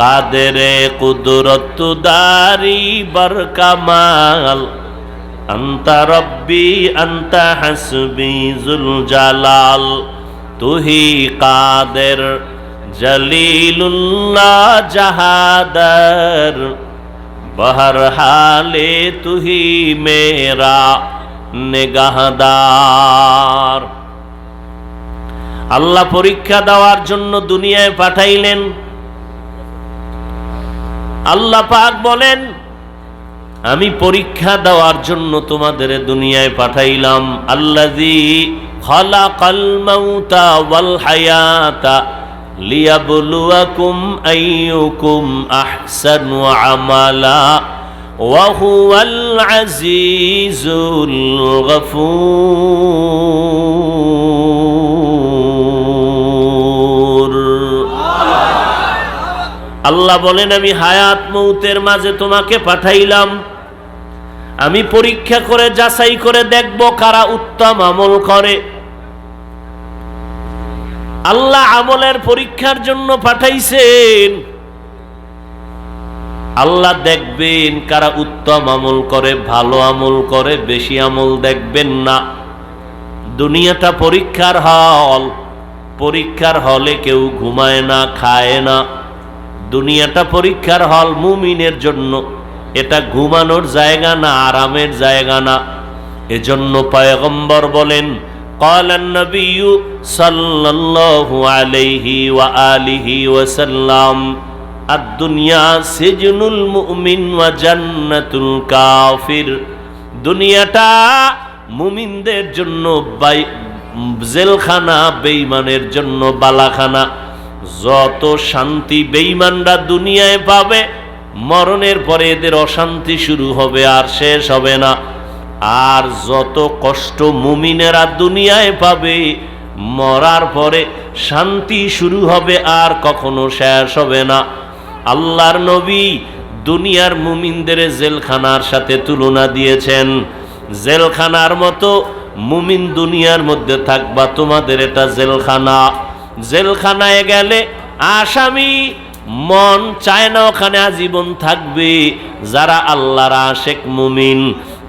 কাদের কুদরত দারি বর কামাল আন্তা রব্বি, আন্তা হাসবি জুল জালাল। তুহি কাদের জলিলুল্লাহ জাহাদার বহর হালে তুহি মেরা নেগাহদার। আল্লাহ পরীক্ষা দেওয়ার জন্য দুনিয়ায় পাঠাইলেন। আল্লাহ পাক বলেন, আমি পরীক্ষা দেওয়ার জন্য তোমাদের দুনিয়ায় পাঠাইলাম আল্লাজি খালাকাল আমালা আজিজুল গফুর। আল্লাহ বলেন, আমি হায়াত মৌতের মাঝে তোমাকে পাঠাইলাম। আমি পরীক্ষা করে, যাচাই করে দেখব কারা উত্তম আমল করে। আল্লাহ আমলের পরীক্ষার জন্য পাঠাইছেন। আল্লাহ দেখবেন কারা উত্তম আমল করে, ভালো আমল করে, বেশি আমল দেখবেন না। দুনিয়াটা পরীক্ষার হল। পরীক্ষার হলে কেউ ঘুমায় না, খায় না। দুনিয়াটা পরীক্ষার হল মুমিনের জন্য এটা ঘুমানোর জায়গা না আরামের জায়গা না এজন্য পয়গম্বর বলেন قال النبي صلى الله عليه وآله وسلم الدنيا سجن المؤمن وجنة الكافر দুনিয়াটা মুমিনদের জন্য বাই জেলখানা বেইমানের জন্য বালাখানা যত শান্তি বেইমানরা দুনিয়ায় পাবে, মরণের পরে এদের অশান্তি শুরু হবে আর শেষ হবে না। আর যত কষ্ট মুমিনেরা দুনিয়ায় পাবে, মরার পরে শান্তি শুরু হবে আর কখনো শেষ হবে না। আল্লাহর নবী দুনিয়ার মুমিনদের জেলখানার সাথে তুলনা দিয়েছেন। জেলখানার মতো মুমিন দুনিয়ার মধ্যে থাকবা, তোমাদের এটা জেলখানা। জেলখানায় গেলে আসামি মন চায় না ওখানে আজীবন থাকবে। যারা আল্লাহর আশেক মুমিন,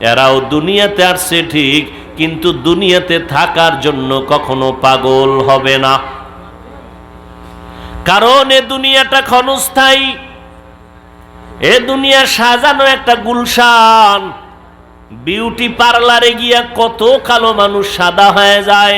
এরাও দুনিয়াতে আসছে ঠিক, কিন্তু দুনিয়াতে থাকার জন্য কখনো পাগল হবে না। কারণ এ দুনিয়াটা ক্ষণস্থায়ী, এ দুনিয়া সাজানো একটা গুলশান, বিউটি পার্লারে গিয়া কত কালো মানুষ সাদা হয়ে যায়।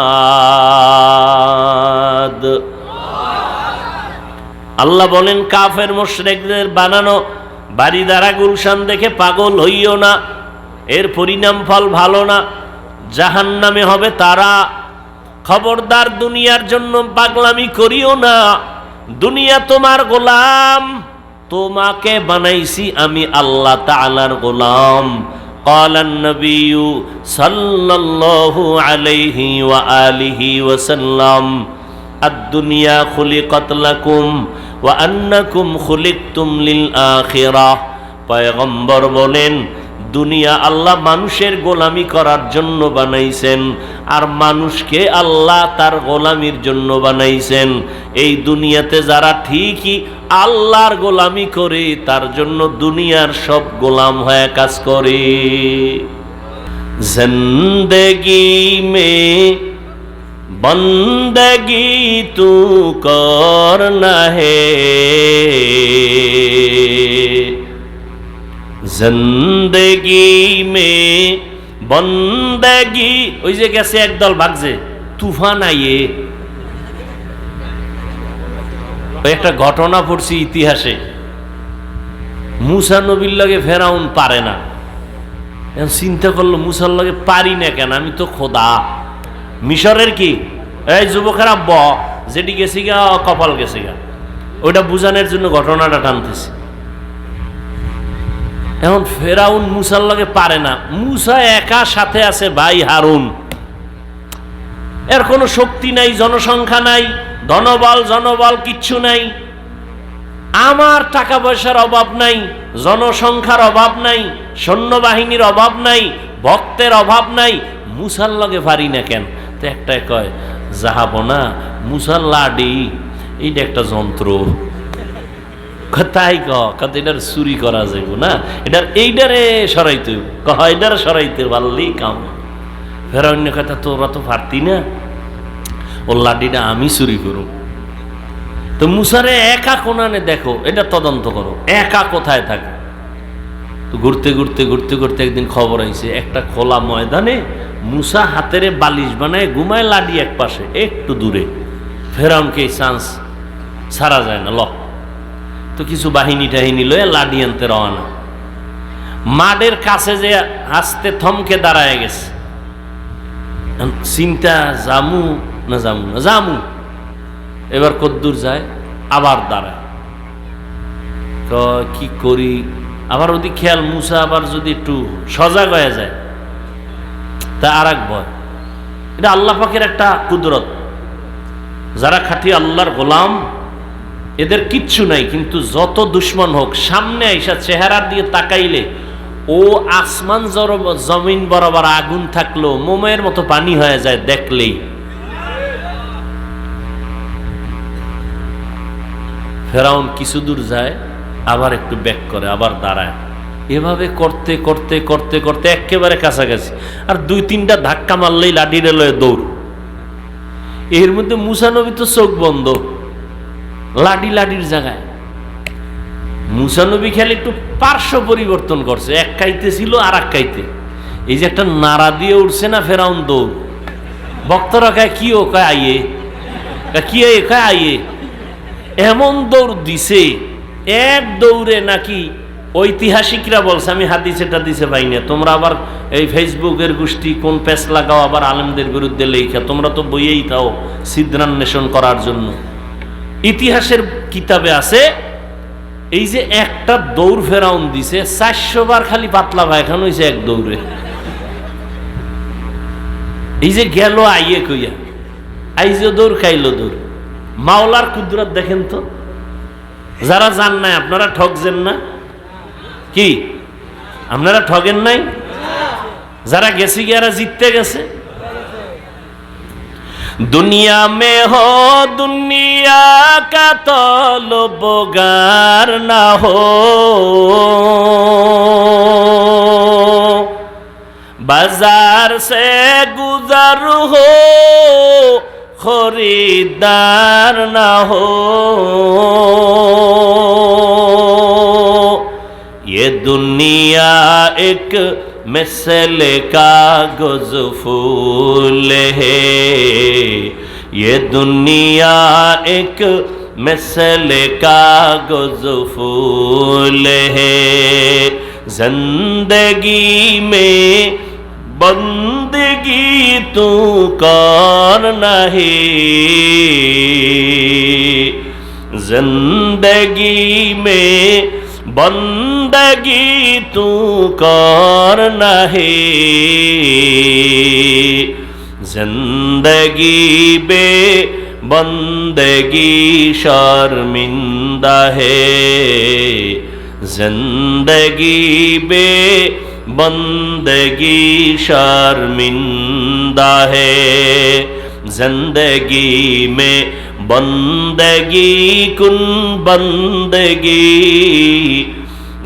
আল্লাহ বলেন কাফের মোশরেকদের বানানো বাড়ি দ্বারা গুলশান দেখে পাগল হইও না এর পরিণাম ফল ভালো না জাহান নামে হবে তারা খবরদার দুনিয়ার জন্য পাগলামি করিও না দুনিয়া তোমার গোলাম তোমাকে বানাইছি আমি আল্লাহ তাআলার গোলাম قال النبي صلى الله عليه وآله وسلم আদুনিয়া খুলি কতলাকুম ও আন্নাকুম তুমলিল আখেরা। পয়গম্বর বলেন, দুনিয়া আল্লাহ মানুষের গোলামি করার জন্য বানাইছেন, আর মানুষকে আল্লাহ তার গোলামির জন্য বানাইছেন। এই দুনিয়াতে যারা ঠিকই আল্লাহর গোলামি করে, তার জন্য দুনিয়ার সব গোলাম হয়ে কাজ করে। জিন্দগি মে بندگی تو کرنا হে زندگی মে বন্দগি, ওই যে গেছে একদল ভাগছে তুফান আইয়ে একটা ঘটনা পড়ছি ইতিহাসে। মুসা নবীর লগে ফেরাউন পারে না। চিন্তা করল মুসার লগে পারি না কেন, আমি তো খোদা। মিশরের কি? এই যুবকেরা, ব, যেটি গেছি গা কপাল গেছি গা ওইটা বুঝানোর জন্য ঘটনাটা টানতেছি। এখন ফেরাউন মুসার লগে পারে না। মুসা একা সাথে আছে ভাই হারুন। এর কোনো শক্তি নাই, জনসংখ্যা নাই, ধনবল, জনবল কিচ্ছু নাই। আমার টাকা পয়সার অভাব নাই, জনসংখ্যার অভাব নাই, সৈন্যবাহিনীর অভাব নাই, ভক্তের অভাব নাই। মুসার লগে পারি না কেন? তো একটাই কয়, যাহাব না মুসার লাডি। এইটা একটা যন্ত্র। তাই কত চুরি করা যাইব না। এটার এইটারে সরাইতে। কহ সরাইতে পারলেই কাম? ফের অন্য কথা তোরা তো পারতি না। ও লাডিটা আমি চুরি করুম। তো মুসারে একা কোনানে দেখো, এটা তদন্ত করো, একা কোথায় থাকে? তো ঘুরতে ঘুরতে ঘুরতে ঘুরতে একদিন খবর আইছে, একটা খোলা ময়দানে মুসা হাতেরে বালিশ বানায় ঘুমায় লাডি এক পাশে, একটু দূরে। ফেরাউনকে চান্স ছাড়া যায় না, ল। তো কিছু বাহিনী টাহিনী লয়ে লাডি আনতে রওনা। মাডের কাছে যে হাসতে থমকে দাঁড়ায় গেছে। চিন্তা, জামু না জামু না? জামু। এবার কদ্দূর যায়, আবার দাঁড়ায়। তো কি করি? আবার ওদিক খেয়াল মুসা আবার যদি একটু সজাগ হয়ে যায়, তা আর এক ভয়। এটা আল্লাহ পাকের একটা কুদরত। যারা খাঁটি আল্লাহর গোলাম, এদের কিচ্ছু নাই, কিন্তু যত দুশ্মন হোক, সামনে আইসা চেহারা দিয়ে তাকাইলে, ও আসমান জমিন বরাবর আগুন থাকল, মোমের মতো পানি হয়ে যায় দেখলেই। ফেরাউন কিছু দূর যায় আবার একটু ব্যাক করে, আবার দাঁড়ায়। এভাবে করতে করতে করতে করতে একেবারে কাছাকাছি। আর দুই তিনটা ধাক্কা মারলেই লাঠিরে লয়ে দৌড়। এর মধ্যে মুসানবী তো চোখ বন্ধ। লাডি লাডির জায়গায়। মুসানবী খেলে একটু পার্শ্ব পরিবর্তন করছে। এক কাইতে ছিল আর এক কাইতে। এই যে একটা নাড়া দিয়ে উঠছে না ফেরাউন দৌড়? ভক্তরা কয়, কি ও, কয়, আইয়ে? কি কয়, আইয়ে? এমন দৌড় দিছে এক দৌড়ে নাকি ঐতিহাসিকরা বলছে, আমি হাদিসে টাদিসে পাই না, তোমরা আবার এই ফেসবুকের গোষ্ঠী কোন প্যাচ লাগাও, আবার আলেমদের বিরুদ্ধে লেখা তোমরা তো বইয়েই থাও সিদ্ধান্বেষণ করার জন্য। ইতিহাসের কিতাবে আছে, এই যে একটা দৌড় ফেরাউন দিছে, চারশো বার খালি পাতলা পায়খানা হয়েছে এক দৌড়ে। এই যে গেল আইয়ে কইয়া, আইজে দৌড় খাইলো দৌড়। মাওলার কুদরত দেখেন তো? যারা যান নাই, আপনারা ঠকছেন না? কি? আপনারা ঠকেন নাই? যারা গেছে গিয়ারা জিততে গেছে? দুনিয়া মে হো, দুনিয়া কা তলবগার না হো। বাজার সে গুজার হো খরিদার না হো। दुनिया एक मिसल कागज़ फूल है। ये दुनिया एक मिसल कागज़ फूल है। ज़िंदगी में बंदगी तू कौन नहीं। ज़िंदगी में बंदगी तू कर नहीं जिंदगी बे बंदगी शर्मिंदा है जिंदगी बे बंदगी शर्मिंदा है जिंदगी में बंदगी कुन बंदगी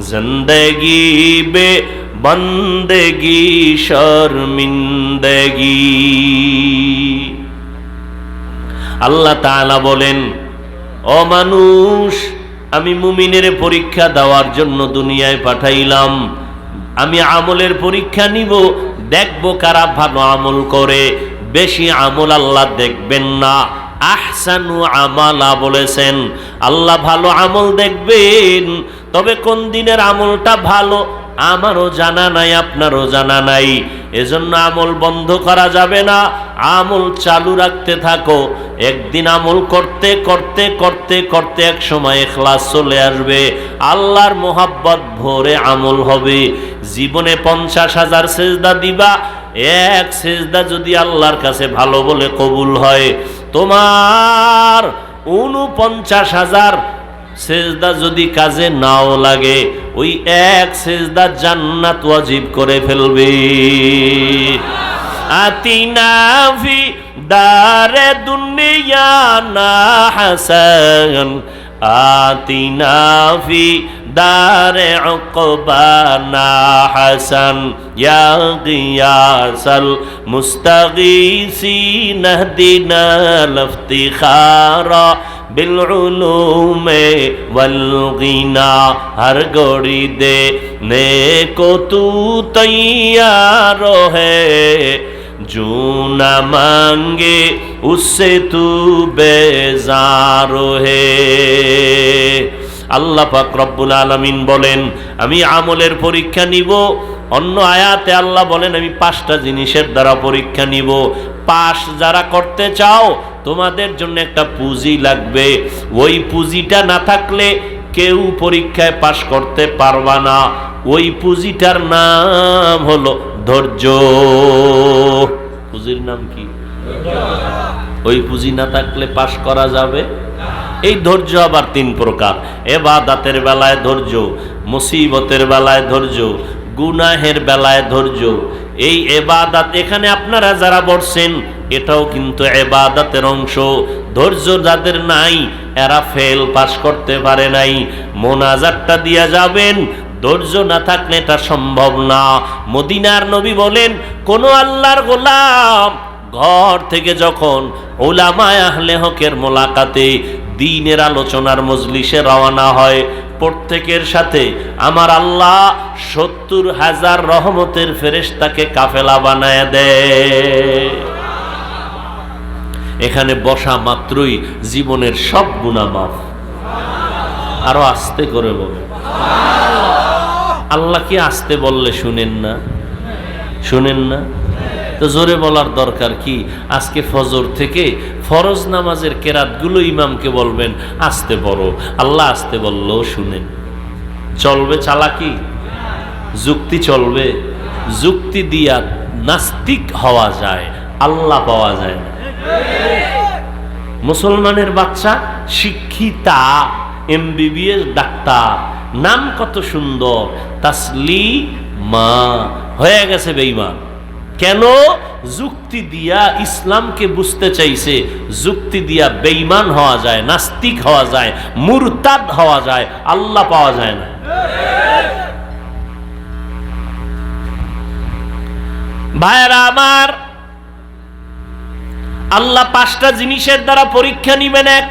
জিন্দগি বে বন্দগি শর্মিন্দগি আল্লাহ তাআলা বলেন অমানুষ আমি মুমিনের পরীক্ষা দেওয়ার জন্য দুনিয়ায় পাঠাইলাম। আমি আমলের পরীক্ষা নিব। দেখব কারা ভালো আমল করে। বেশি আমল আল্লাহ দেখবেন না। আহসানু আমালা বলেছেন। আল্লাহ ভালো আমল দেখবেন। তবে কোন দিনের আমলটা ভালো? আমারও জানা নাই, আপনারও জানা নাই। এজন্য আমল বন্ধ করা যাবে না। আমল চালু রাখতে থাকো। একদিন আমল করতে করতে করতে করতে এক সময় এখলাস চলে আসবে। আল্লাহর মোহাব্বত ভরে আমল হবে। জীবনে পঞ্চাশ হাজার সেজদা দিবা। এক সেজদা যদি আল্লাহর কাছে ভালো বলে কবুল হয়। তোমার উনপঞ্চাশ হাজার সেজদা যদি কাজে নাও লাগে, ওই এক সেজদা জান্নাত ওয়াজিব করে ফেলবে। আতিনা ফি দারে দুনিয়া না হাসান আতিনা ফি দারে উকবানা হাসান। ইয়া গিয়াসাল মুস্তাগীসিন হদিনা লফতিখারা بالعلوم والغنا ہر گوڑی دے نے کو تو হে। ہے جو نہ مانگے اس سے আল্লাহ পাক রব্বুল আলমিন বলেন, আমি আমলের পরীক্ষা নিব, অন্য আয়াতে আল্লাহ বলেন, আমি পাঁচটা জিনিসের দ্বারা পরীক্ষা নিব। পাশ যারা করতে চাও তোমাদের জন্য একটা পুঁজি লাগবে। ওই পুঁজিটা না থাকলে কেউ পরীক্ষায় পাশ করতে পারবা না। ওই পুঁজিটার নাম হলো ধৈর্য। পুঁজির নাম কি? ওই পুঁজি না থাকলে পাশ করা যাবে? এই ধৈর্য আবার তিন প্রকার। এবাদাতের বেলায় ধৈর্য, মুসিবতের বেলায় ধৈর্য, গুনাহের বেলায় ধৈর্য। এই এবাদাত এখানে আপনারা যারা বসছেন এটাও কিন্তু এবাদাতের অংশ। ধৈর্য যাদের নাই, এরা ফেল পাস করতে পারে নাই। মোনাজারটা দিয়া যাবেন, ধৈর্য না থাকলে এটা সম্ভব না। মদিনার নবী বলেন, কোন আল্লাহর গোলাম ঘর থেকে যখন ওলামায় আহলে হকের মোলাকাতে দিনের আলোচনার মজলিসে রওনা হয়, প্রত্যেকের সাথে আমার আল্লাহ সত্তর হাজার রহমতের ফেরেশতাকে কাফেলা বানায় দেয়। এখানে বসা মাত্রই জীবনের সব গুণা মাফ। আরও আস্তে করে বলে। আল্লাহ কি আসতে বললে শুনেন না? শুনেন না? তো জোরে বলার দরকার কি? আজকে ফজর থেকে ফরজ নামাজের কেরাতগুলো ইমামকে বলবেন, আসতে বড় আল্লাহ আসতে বললেও শুনেন। চলবে চালাকি? যুক্তি চলবে। যুক্তি দিয়া নাস্তিক হওয়া যায়, আল্লাহ পাওয়া যায় না। মুসলমানের বাচ্চা শিক্ষিতা, এমবিবিএস ডাক্তার। নাম কত সুন্দর? তাসলি মা। হয়ে গেছে বেইমান কেন? যুক্তি দিয়া ইসলামকে বুঝতে চাইছে। যুক্তি দিয়া বেইমান হওয়া যায়, নাস্তিক হওয়া যায়, মুরতাদ হওয়া যায়, আল্লাহ পাওয়া যায় না। ভাইরা আমার আল্লাহ পাঁচটা জিনিসের দ্বারা পরীক্ষা নিবেন এক।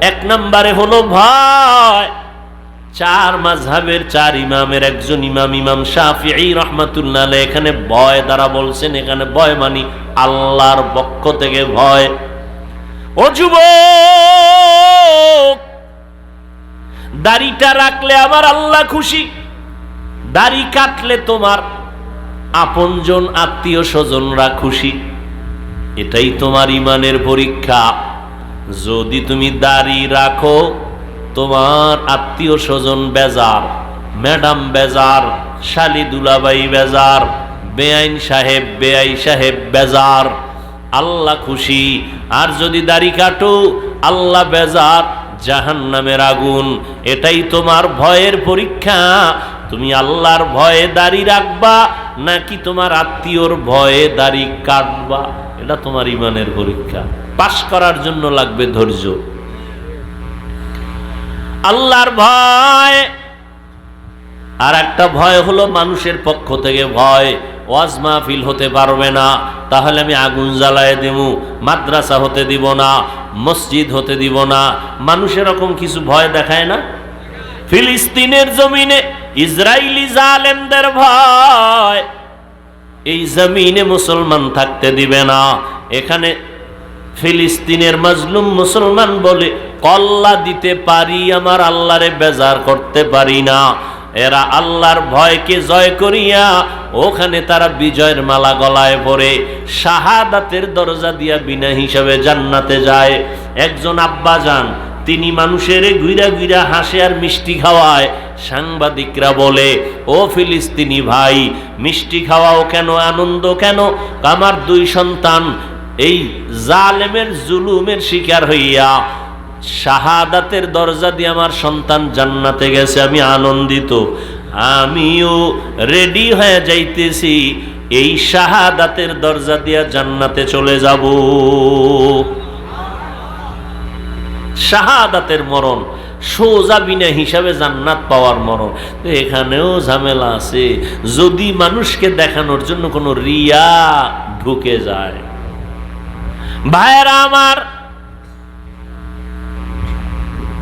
এক নম্বরে হলো ভয়। চার চার ইমামের একজন ইমাম ইমাম এখানে ভয় দ্বারা বলছেন, এখানে ভয় মানি আল্লাহর পক্ষ থেকে ভয়। ও দাড়িটা রাখলে আমার আল্লাহ খুশি। দাড়ি কাটলে তোমার আপনজন আত্মীয় স্বজনরা খুশি। এটাই তোমার ইমানের পরীক্ষা। যদি তুমি দাড়ি রাখো, তোমার আত্মীয় স্বজন বেজার, ম্যাডাম বেজার, শালি দুলাবাই বেজার, বেআইন সাহেব, বেআই সাহেব বেজার, আল্লাহ খুশি। আর যদি দাড়ি কাটো, আল্লাহ বেজার জাহান নামের আগুন। এটাই তোমার ভয়ের পরীক্ষা। তুমি আল্লাহর ভয়ে দাড়ি রাখবা নাকি তোমার আত্মীয়র ভয়ে দাড়ি কাটবা? এটা তোমার ইমানের পরীক্ষা। পাশ করার জন্য লাগবে ধৈর্য। আল্লাহর ভয়। আর একটা ভয় হলো মানুষের পক্ষ থেকে ভয়। ওয়াজ মাহফিল হতে পারবে না। তাহলে আমি আগুন জ্বালায় দেব, মাদ্রাসা হতে দিব না, মসজিদ হতে দিব না। মানুষ এরকম কিছু ভয় দেখায় না? ফিলিস্তিনের জমিনে ইসরায়েলি জালেমদের ভয়। এই জমিনে মুসলমান থাকতে দিবে না। এখানে ফিলিস্তিনের মাজলুম মুসলমান বলে, কল্লা দিতে পারি আমার আল্লাহরে, বেজার করতে পারি না। এরা আল্লাহর ভয়কে জয় করিয়া ওখানে তারা বিজয়ের মালা গলায় পরে, শাহাদাতের দরজা দিয়া বিনা হিসাবে জান্নাতে যায়। একজন আব্বা যান তিনি মানুষের গুইরা গুইরা হাসে আর মিষ্টি খাওয়ায়। সাংবাদিকরা বলে, ও ফিলিস্তিনি ভাই, মিষ্টি খাওয়াও কেন, আনন্দ কেন? আমার দুই সন্তান, এই জালেমের জুলুমের শিকার হইয়া শাহাদাতের দরজা দিয়ে আমার সন্তান জান্নাতে গেছে, আমি আনন্দিত। আমিও রেডি হয়ে যাইতেছি, এই শাহাদাতের দরজা দিয়া জান্নাতে চলে যাব। শাহাদাতের মরণ, সোজা বিনা হিসাবে জান্নাত পাওয়ার মরণ। তো এখানেও ঝামেলা আছে। যদি মানুষকে দেখানোর জন্য কোনো রিয়া ঢুকে যায়। ভাইয়েরা আমার,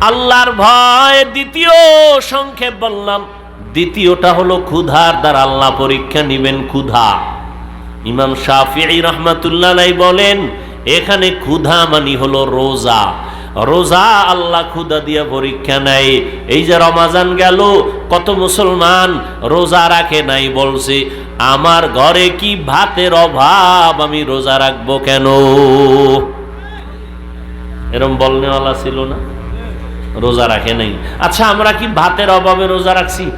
আল্লাহর ভয় দ্বিতীয় সংক্ষেপ বললাম। দ্বিতীয়টা হলো ক্ষুধার দ্বারা আল্লাহ পরীক্ষা নিবেন ক্ষুধা। ইমাম শাফিঈ রহমাতুল্লাহ বলেন, এখানে ক্ষুধা মানি হলো রোজা। রোজা আল্লাহ ক্ষুধা দিয়া পরীক্ষা নেয়। এই যে রমাজান গেল, কত মুসলমান রোজা রাখে নাই বলছে, আমার ঘরে কি ভাতের অভাব, আমি রোজা রাখব কেন? এরম বলনেওয়ালা ছিল না? রোজা রাখে নাই। আচ্ছা আমরা কি ভাতের অভাবে রোজা রাখছি?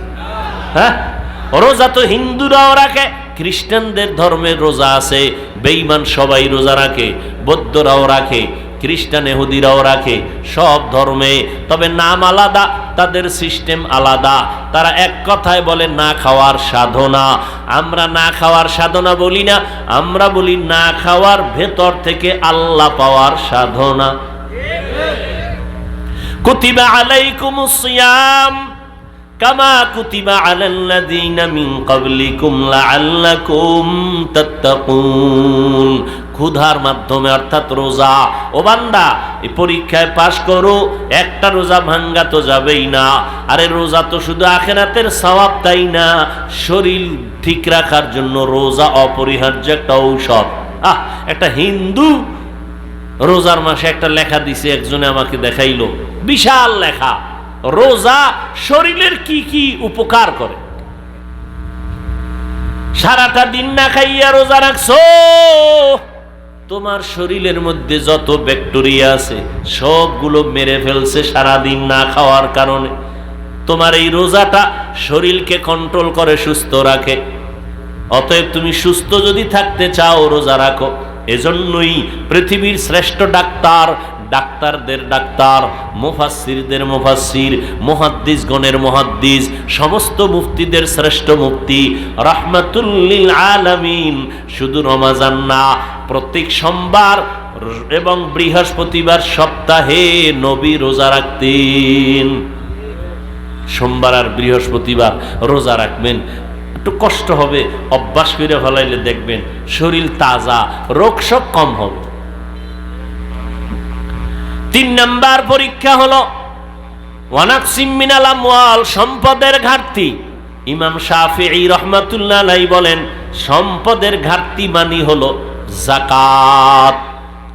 হ্যাঁ? রোজা তো হিন্দুরাও রাখে, খ্রিস্টানদের ধর্মের রোজা আছে, বেঈমান সবাই রোজা রাখে, বৌদ্ধরাও রাখে। খ্রিস্টান এহুদিরাও রাখে সব ধর্মে। তবে নাম আলাদা, তাদের সিস্টেম আলাদা। তারা এক কথায় বলে, না খাওয়ার সাধনা। আমরা না খাওয়ার সাধনা বলি না, আমরা বলি, না খাওয়ার ভেতর থেকে আল্লাহ পাওয়ার সাধনা। কুতিবা আলাইকুমুস সিয়াম কামা কুতিবা আলাল্লাযীনা মিন ক্বাবলিকুম লাআল্লাকুম তাত্তাকুন। ক্ষুধার মাধ্যমে, অর্থাৎ রোজা। ও বান্দা, এই পরীক্ষায় পাশ করো, একটা রোজা ভাঙ্গা তো যাবেই না। আরে রোজা তো শুধু আখেরাতের সওয়াব, তাই না? শরীর ঠিক রাখার জন্য রোজা অপরিহার্য একটা ঔষধ। আহ, একটা হিন্দু রোজার মাসে একটা লেখা দিছে, একজনে আমাকে দেখাইলো। বিশাল লেখা। রোজা শরীরের কি কি উপকার করে? সারাটা দিন না খাইয়া রোজা রাখছো? তোমার শরীরের মধ্যে যত ব্যাকটেরিয়া আছে, সবগুলো মেরে ফেলছে সারাদিন না খাওয়ার কারণে। তোমার এই রোজাটা শরীরকে কন্ট্রোল করে, সুস্থ রাখে। অতএব তুমি সুস্থ যদি থাকতে চাও, রোজা রাখো। এজন্যই পৃথিবীর শ্রেষ্ঠ ডাক্তার ডাক্তারদের ডাক্তার, মুফাসসিরদের মুফাসসির, মুহাদ্দিসগণের মুহাদ্দিস, সমস্ত মুফতিদের শ্রেষ্ঠ মুফতি। রাহমাতুল্লিল আলামিন। শুধু রমাজান না, প্রত্যেক সোমবার এবং বৃহস্পতিবার সপ্তাহে নবী রোজা রাখতেন। সোমবার আর বৃহস্পতিবার রোজা রাখবেন। একটু কষ্ট হবে, অভ্যাস করে ফেলাইলে দেখবেন শরীর তাজা, রোগ সব কম হবে। তিন নাম্বার পরীক্ষা হলো সম্পদের ঘাটতি। ইমাম শাফিঈ রহমাতুল্লাহ বলেন, সম্পদের ঘাটতি মানি হলো জাকাত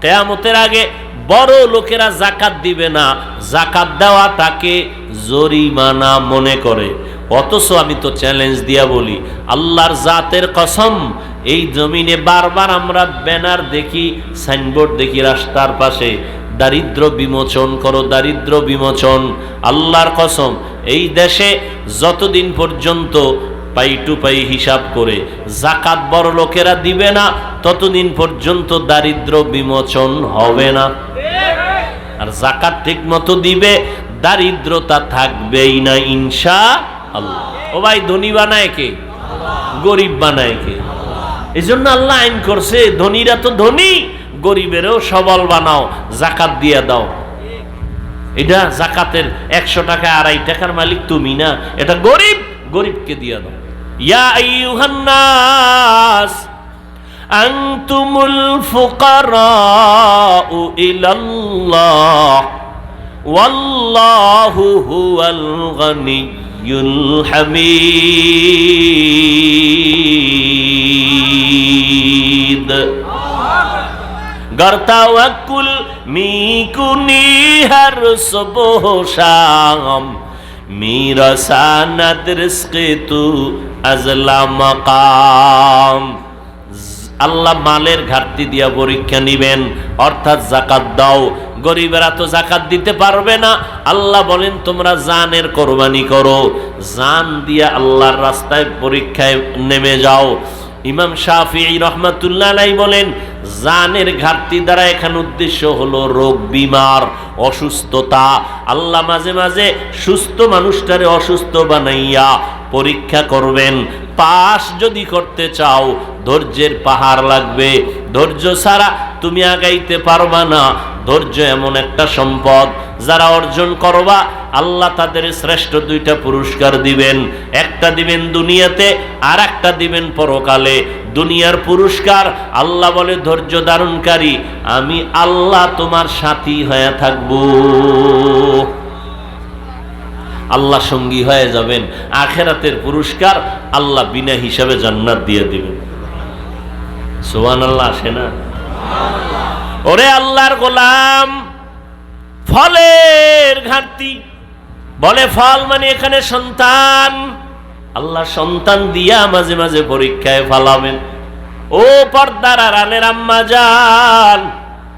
কেয়ামতের আগে বড় লোকেরা জাকাত দিবে না জাকাত দেওয়া তাকে জরিমানা মনে করে। অথচ আমি তো চ্যালেঞ্জ দিয়া বলি, আল্লাহর জাতের কসম, এই জমিনে বারবার আমরা ব্যানার দেখি সাইনবোর্ড দেখি রাস্তার পাশে দারিদ্র বিমোচন করো, দারিদ্র বিমোচন, আল্লাহর কসম। এই দেশে যতদিন পর্যন্ত পাই টু পাই হিসাব করে জাকাত বড় লোকেরা দিবে না, ততদিন পর্যন্ত দারিদ্র বিমোচন হবে না। আর জাকাত ঠিক মতো দিবে, দারিদ্রতা থাকবেই না ইনশা আল্লাহ। ও ভাই, ধনী বানায় কে? গরিব বানায় কে? এই জন্য আল্লাহ আইন করছে, ধনীরা তো ধনী। গরিবেরও সবল বানাও, জাকাত দিয়ে দাও। এটা জাকাতের একশো টাকা, আড়াই টাকার মালিক তুমি না। এটা গরিব, গরিবকে দিয়ে দাও। ইয়া গনিয়ুল হামিদ। গর্তাওয়াকুল মিকুনি হর সুবহ শাম। মিরসানাত রিজকে তু আজলা মাকাম। আল্লাহ মালের ঘাটতি দিয়া পরীক্ষা নিবেন, অর্থাৎ জাকাত দাও। গরিবেরা তো জাকাত দিতে পারবে না। আল্লাহ বলেন, তোমরা জানের কোরবানি করো। জান দিয়া আল্লাহর রাস্তায় পরীক্ষায় নেমে যাও। ইমাম শাফি রহমাতুল্লাহ বলেন জানের ঘাটতি দ্বারা এখানে উদ্দেশ্য হলো রোগ, বিমার অসুস্থতা। আল্লাহ মাঝে মাঝে সুস্থ মানুষটারে অসুস্থ বানাইয়া পরীক্ষা করবেন। পাস যদি করতে চাও, ধৈর্যের পাহাড় লাগবে। ধৈর্য ছাড়া তুমি আগাইতে পারবা না। ধৈর্য এমন একটা সম্পদ যারা অর্জন করবা, আল্লাহ তাদের শ্রেষ্ঠ দুইটা পুরস্কার দিবেন। একটা দিবেন দুনিয়াতে আর একটা দিবেন পরকালে। দুনিয়ার পুরস্কার, আল্লাহ বলে ধৈর্য ধারণকারী, আমি আল্লাহ তোমার সাথী হয়ে থাকব। আল্লাহ সঙ্গী হয়ে যাবেন। আখেরাতের পুরস্কার আল্লাহ বিনা হিসাবে জান্নাত দিয়ে দিবেন। সোহান আল্লাহ আসে না? ওরে আল্লাহর গোলাম, ফলের ঘাটতি। বলে ফল মানে এখানে সন্তান। আল্লাহ সন্তান দিয়া মাঝে মাঝে পরীক্ষায় ফালাবেন। ও পর্দার আড়ালের আম্মা যান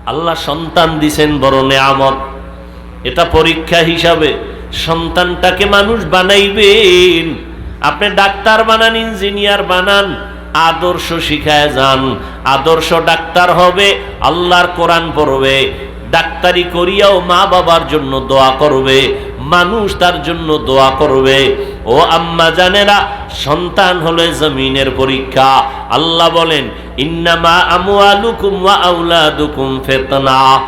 আল্লাহ সন্তান দিছেন বড় নেয়ামত। এটা পরীক্ষা হিসাবে সন্তানটাকে মানুষ বানাইবেন। আপনি ডাক্তার বানান, ইঞ্জিনিয়ার বানান আদর্শ শিখায় যান। আদর্শ ডাক্তার হবে, আল্লাহর কোরআন পড়বে। ডাক্তারি করিয়াও মা বাবার জন্য দোয়া করবে, মানুষ তার জন্য দোয়া করবে। ও আম্মা জানেরা, সন্তান হলে জমিনের পরীক্ষা। আল্লাহ বলেন, ইন্নামা আমওয়ালুকুম ওয়া আউলাদুকুম ফিতনা।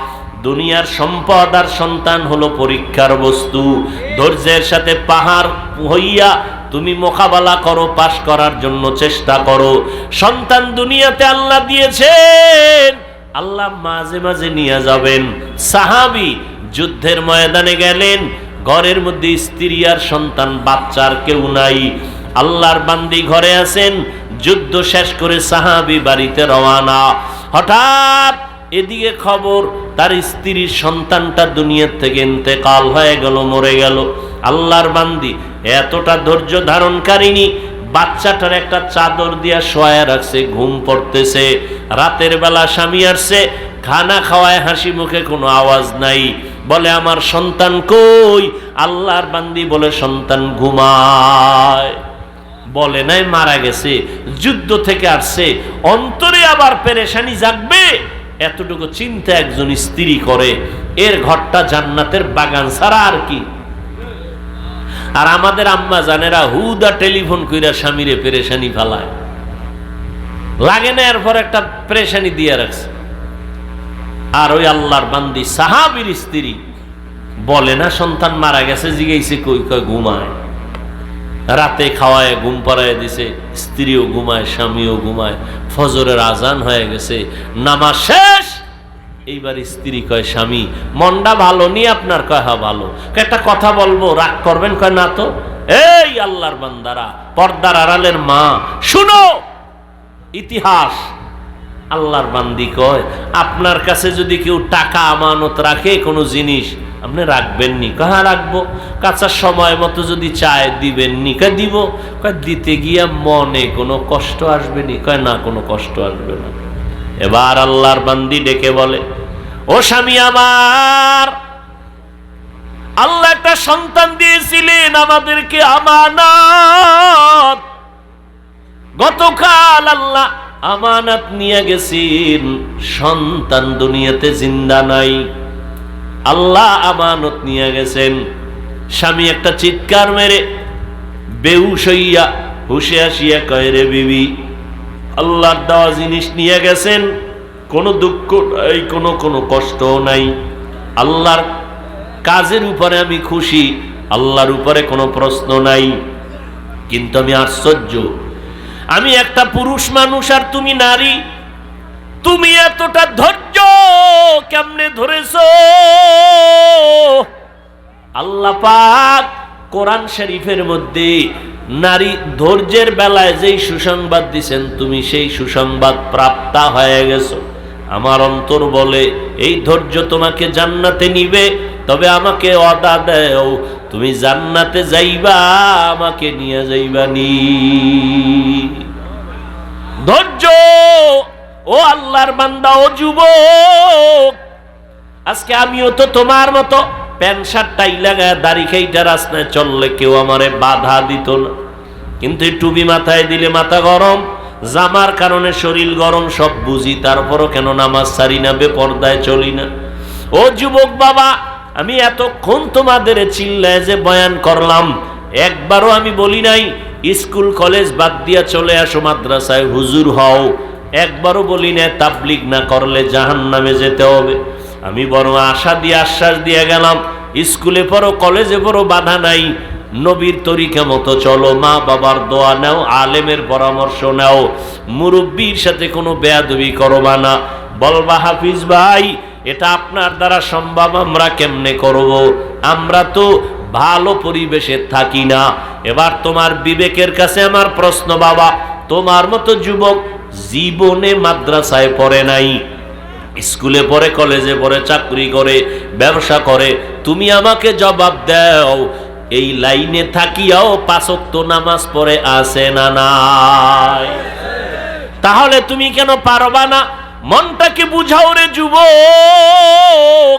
দুনিয়ার সম্পদ আর সন্তান হলো পরীক্ষার বস্তু। ধৈর্যের সাথে পাহাড় হইয়া তুমি মোকাবেলা করো, পাশ করার জন্য চেষ্টা করো। সন্তান দুনিয়াতে আল্লাহ দিয়েছেন। আল্লাহ মাঝে মাঝে নিয়ে যাবেন। সাহাবি যুদ্ধের ময়দানে গেলেন। ঘরের মধ্যে স্ত্রী আর সন্তান বাচ্চার কেউ নাই। আল্লাহর বান্দি ঘরে আছেন। যুদ্ধ শেষ করে সাহাবি বাড়িতে রওয়ানা হঠাৎ এদিকে খবর, তার স্ত্রীর সন্তানটা দুনিয়ার থেকে ইন্তেকাল হয়ে গেল, মরে গেল। আল্লাহর বান্দি, এতটা ধৈর্য ধারণকারিনী বাচ্চাটার একটা চাদর দিয়া শোয়া রাখছে, ঘুম পড়তেছে। রাতের বেলা স্বামী আসছে, খানা খাওয়ায় হাসি মুখে কোনো আওয়াজ নাই। বলে, আমার সন্তান কই? আল্লাহর বান্দি বলে, সন্তান ঘুমায়। বলে, নাই, মারা গেছে। যুদ্ধ থেকে আসছে। অন্তরে আবার পেরেশানি জাগবে। এতটুকু চিন্তা একজন স্ত্রী করে, এর ঘরটা জান্নাতের বাগান ছাড়া আর কি? আর আমাদের আম্মা জানেরা হুদা টেলিফোন কইরা স্বামীরে পেরেশানি ফালায়। লাগে না এরপর একটা পেরেশানি দিয়ে রাখছে। আর ওই আল্লাহর বান্দি সাহাবির স্ত্রী বলে না, সন্তান মারা গেছে, জিগাইছে, কই কই, ঘুমায়। রাতে খাওয়ায়, ঘুম পাড়ায় দিছে, স্ত্রীও ঘুমায়, স্বামীও ঘুমায়, ফজরের আজান হয়ে গেছে, নামাজ শেষ। এইবার স্ত্রী কয়, স্বামী, মনটা ভালো নি, আপনার কয় হা ভালো একটা কথা বলব, রাগ করবেন? কয়, না তো। এই আল্লাহর বান্দারা, পর্দার আড়ালের মা, শুনো, ইতিহাস। আল্লাহর বান্দি কয়, আপনার কাছে যদি কেউ টাকা আমানত রাখে, কোনো জিনিস আপনি রাখবেন রাখবেননি কাহা রাখব? কাঁচা সময় মতো যদি চায় দিবেননি কা দিব? দিতে গিয়া মনে কোনো কষ্ট আসবে নি? কয় না কোনো কষ্ট আসবে না। এবার আল্লাহর বান্দি ডেকে বলে, ও স্বামী আমার, আল্লাহ একটা সন্তান দিয়েছিলেন, আমাদেরকে আমানত। গতকাল আল্লাহ আমানত নিয়ে গেছেন। সন্তান দুনিয়াতে জিন্দা নাই। আল্লাহ আমানত নিয়ে গেছেন। স্বামী একটা চিৎকার মেরে বেউস হইয়া হুশে আসিয়া কয়, রে বিবি, আল্লাহর দেওয়া জিনিস নিয়ে গেছেন, কোনো দুঃখ নাই, কোনো কোনো কষ্ট নাই। আল্লাহর কাজের উপরে আমি খুশি, আল্লাহর উপরে কোনো প্রশ্ন নাই। কিন্তু আমি আশ্চর্য, আমি একটা পুরুষ মানুষ আর তুমি নারী তুমি এতটা ধৈর্য কেমনে ধরেছ? আল্লাহ পাক কোরআন শরীফের মধ্যে নারী ধৈর্যের বেলায় যেই সুসংবাদ দিছেন, তুমি সেই সুসংবাদ প্রাপ্তা হয়ে গেছো। আমার অন্তর বলে, এই ধৈর্য তোমাকে জান্নাতে নিবে, তবে আমাকে অদা দেও, তুমি জান্নাতে যাইবা, আমাকে নিয়ে যাইবা নি ধৈর্য ও আল্লাহর বান্দা, ও যুবক, আজকে আমিও তো তোমার মতো প্যান্ট শার্ট টাই লাগায় দাড়ি খাইটা রাস্তায় চললে কেউ আমারে বাধা দিত না। কিন্তু টুপি মাথায় দিলে মাথা গরম, জামার কারণে শরীর গরম, সব বুঝি, তারপরও কেন নামাজ সারি না, বেপর্দায় চলি না। ও যুবক বাবা, আমি এতক্ষণ তোমাদের চিল্লায় যে বয়ান করলাম, একবারও আমি বলি নাই, স্কুল, কলেজ বাদ দিয়া চলে আসো, মাদ্রাসায় হুজুর হও। একবারও বলি না, তাবলিগ না করলে জাহান নামে যেতে হবে। আমি বরং আশা দিয়ে, আশ্বাস দিয়ে গেলাম, স্কুলে পড়ো, কলেজে পড়ো, বাধা নাই। নবীর তরিকা মতো চলো, মা বাবার দোয়া নাও, আলেমের পরামর্শ নাও। মুরব্বীর সাথে কোনো বেয়াদবি করবা না। বলবা হাফিজ ভাই, এটা আপনার দ্বারা সম্ভব, আমরা কেমনে করব? আমরা তো ভালো পরিবেশে থাকি না। এবার তোমার বিবেকের কাছে আমার প্রশ্ন, বাবা। তোমার মতো যুবক জীবনে মাদ্রাসায় পড়ে নাই, স্কুলে পড়ে, কলেজে পড়ে, চাকরি করে, ব্যবসা করে, তুমি আমাকে জবাব দাও, এই লাইনে থাকিয়াও পাঁচক্ত নামাজ পড়ে আসে না নাই? তাহলে তুমি কেন পারবা না? মনটাকে বুঝাও রে যুবক,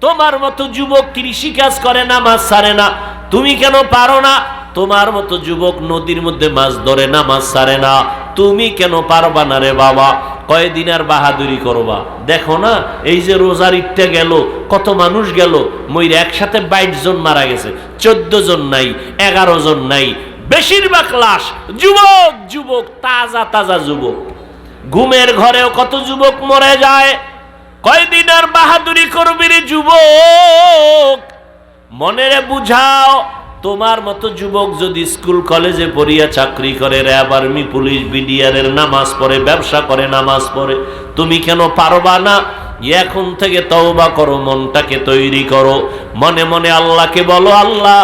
তোমার মতো যুবক কৃষি কাজ করে, নামাজ সারে না, তুমি কেন পারো না? তোমার মতো যুবক নদীর মধ্যে মাছ ধরে না, মাছ সারে না। তুমি কেন পারবা না রে বাবা? কয়দিন আর বাহাদুরি করবা? দেখো না, এই যে রোজার ইটটা গেল, কত মানুষ গেল ময়ূর একসাথে বাইশ জন মারা গেছে, চোদ্দ জন নাই, এগারো জন নাই। বেশিরভাগ লাশ যুবক যুবক, তাজা তাজা যুবক। ঘুমের ঘরেও কত যুবক মরে যায়? কয়দিন আর বাহাদুরি করবি রে যুবক? মনেরে বুঝাও। তোমার মতো যুবক যদি স্কুল, কলেজে পড়িয়া চাকরি করে, র্যাব আর্মি, পুলিশ, বিডিআরের নামাজ পড়ে, ব্যবসা করে, নামাজ পড়ে, তুমি কেন পারবা না? এখন থেকে তওবা করো, মনটাকে তৈরি করো। মনে মনে আল্লাহকে বলো, আল্লাহ,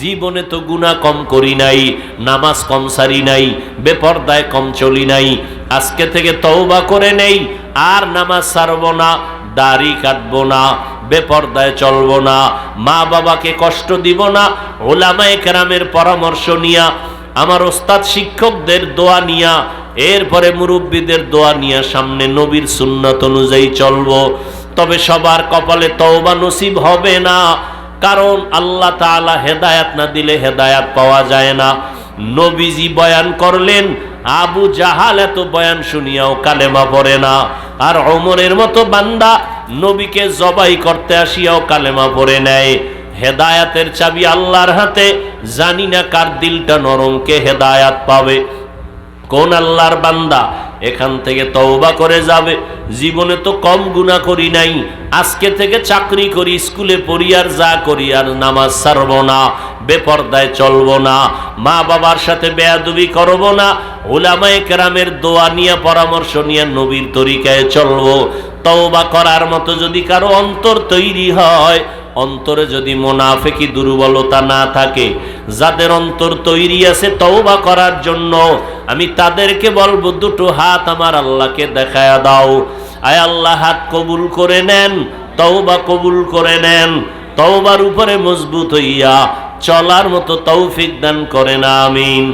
জীবনে তো গুণা কম করি নাই, নামাজ কম সারি নাই, বেপর্দায় কম চলি নাই, আজকে থেকে তওবা করে নেই, আর নামাজ সারবো না, দাড়ি কাটবো না। বেপর্দায় চলব না। মা বাবাকে কষ্ট দিব না। ওলামায়ে কেরামের পরামর্শ নিয়া, আমার ওস্তাদ শিক্ষকদের দোয়া নিয়া, এরপরে মুরব্বীদের দোয়া নিয়া সামনে নবীর সুন্নত অনুযায়ী চলব। তবে সবার কপালে তওবা নসিব হবে না, কারণ আল্লাহ তাআলা হেদায়াত না দিলে হেদায়াত পাওয়া যায় না। নবীজি বয়ান করলেন, আবু জাহাল এত বয়ান শুনিয়াও কালেমা পড়ে না। আর অমরের মতো বান্দা নবীকে জবাই করতে আসিয়াও কালেমা পড়ে নেয়। হেদায়াতের চাবি আল্লাহর হাতে, জানি না কার দিলটা নরমকে হেদায়াত পাবে। কোন আল্লাহর বান্দা এখান থেকে তওবা করে যাবে। জীবনে তো কম গুণা করি নাই। আজকে থেকে চাকরি করি, স্কুলে পড়ি আর যা করি আর নামাজ সারব না, বেপর্দায় চলব না মা বাবার সাথে বেয়াদুবি করব না ওলামায়ে কেরামের দোয়া নিয়ে, পরামর্শ নিয়ে নবীর তরিকায় চলবো। তওবা করার মতো যদি কারও অন্তর তৈরি হয়, অন্তরে যদি মোনাফেকি দুর্বলতা না থাকে, যাদের অন্তর তৈরি আছে তওবা করার জন্য, আমি তাদেরকে বলব, দুটো হাত আমার আল্লাহকে দেখায়া দাও। আয় আল্লাহ, হাত কবুল করে নেন, তওবা কবুল করে নেন, তওবার উপরে মজবুত হইয়া চলার মতো তৌফিক দান করেন, আমিন।